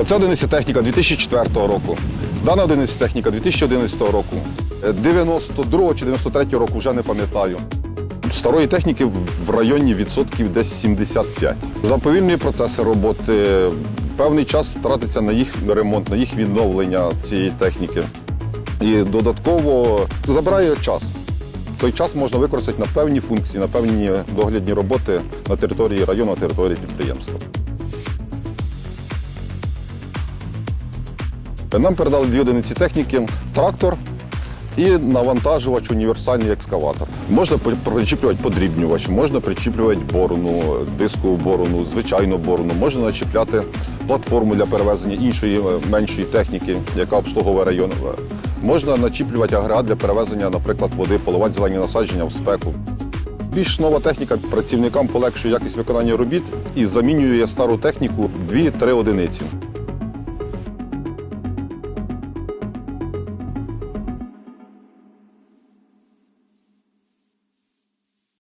Оце одиниця техніка 2004 року. Дана одиниця техніка 2011 року. Е, 92 чи 93 року вже не пам'ятаю. Старої техніки в районі відсотків десь 75. Заповільні процеси роботи. Певний час тратиться на їх ремонт, на їх відновлення цієї техніки. І додатково забирає час. Той час можна використати на певні функції, на певні доглядні роботи на території району, на території підприємства. Нам передали дві одиниці техніки, трактор і навантажувач універсальний екскаватор. Можна причіплювати подрібнювач, можна причіплювати борону, дискову борону, звичайну борону, можна начіпляти платформу для перевезення іншої е, меншої техніки, яка обслуговує район. Можна начіплювати агрегат для перевезення, наприклад, води, поливати зелені насадження в спеку. Більш нова техніка працівникам полегшує якість виконання робіт і замінює стару техніку 2-3 одиниці.